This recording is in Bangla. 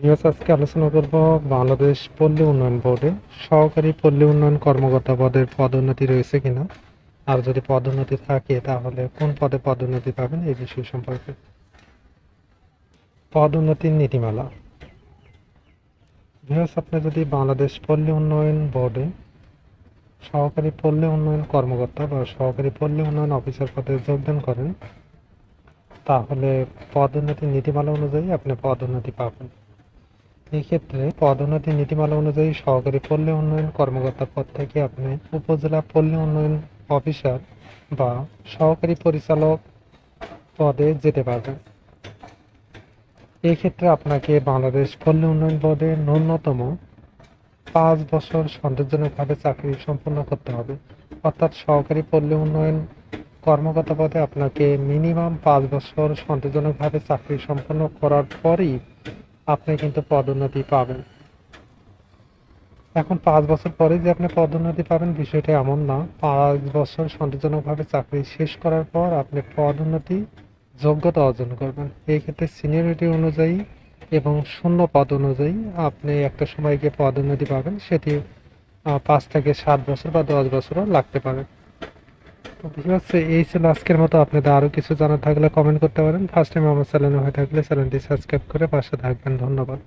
ভিউয়ার্স আজকে আলোচনা করব বাংলাদেশ পল্লী উন্নয়ন বোর্ডে। সহকারী পল্লী উন্নয়ন কর্মকর্তা পদের পদোন্নতি রয়েছে কিনা? আর যদি পদোন্নতি থাকে, তাহলে কোন পদে পদোন্নতি পাবেন এই বিষয় সম্পর্কে? পদোন্নতির নীতিমালা। ভিউয়ার্স আপনি যদি বাংলাদেশ পল্লী উন্নয়ন বোর্ডে সহকারী পল্লী উন্নয়ন কর্মকর্তা বা সহকারী পল্লী উন্নয়ন অফিসার পদে যোগদান করেন, তাহলে পদোন্নতি নীতিমালা অনুযায়ী আপনি পদোন্নতি পাবেন। এই ক্ষেত্রে পদোন্নতি নীতিমালা অনুযায়ী সহকারী পল্লী উন্নয়ন কর্মকর্তা পদ থেকে আপনি উপজেলা পল্লী উন্নয়ন অফিসার বা সহকারী পরিচালক পদে যেতে পারবেন। এক্ষেত্রে আপনাকে বাংলাদেশ পল্লী উন্নয়ন বোর্ডে ন্যূনতম পাঁচ বছর সন্তোষজনকভাবে চাকরি সম্পন্ন করতে হবে। অর্থাৎ সহকারী পল্লী উন্নয়ন কর্মকর্তা পদে আপনাকে মিনিমাম পাঁচ বছর সন্তোষজনকভাবে চাকরি সম্পন্ন করার পরেই আপনি কিন্তু পদোন্নতি পাবেন। এখন পাঁচ বছর পরে যে আপনি পদোন্নতি পাবেন, বিষয়টা এমন না। পাঁচ বছর সন্তোষজনকভাবে চাকরি শেষ করার পর আপনি পদোন্নতি যোগ্যতা অর্জন করবেন। এই ক্ষেত্রে সিনিয়রিটি অনুযায়ী এবং শূন্য পদ অনুযায়ী আপনি একটা সময় গিয়ে পদোন্নতি পাবেন। সেটি পাঁচ থেকে সাত বছর বা দশ বছরও লাগতে পারে। তো ঠিক আছে, এই ছিল আজকের মতো। আপনাদের আরও কিছু জানার থাকলে কমেন্ট করতে পারেন। ফার্স্ট টাইম আমার চ্যানেল হয়ে থাকলে চ্যানেলটি সাবস্ক্রাইব করে পাশে থাকবেন। ধন্যবাদ।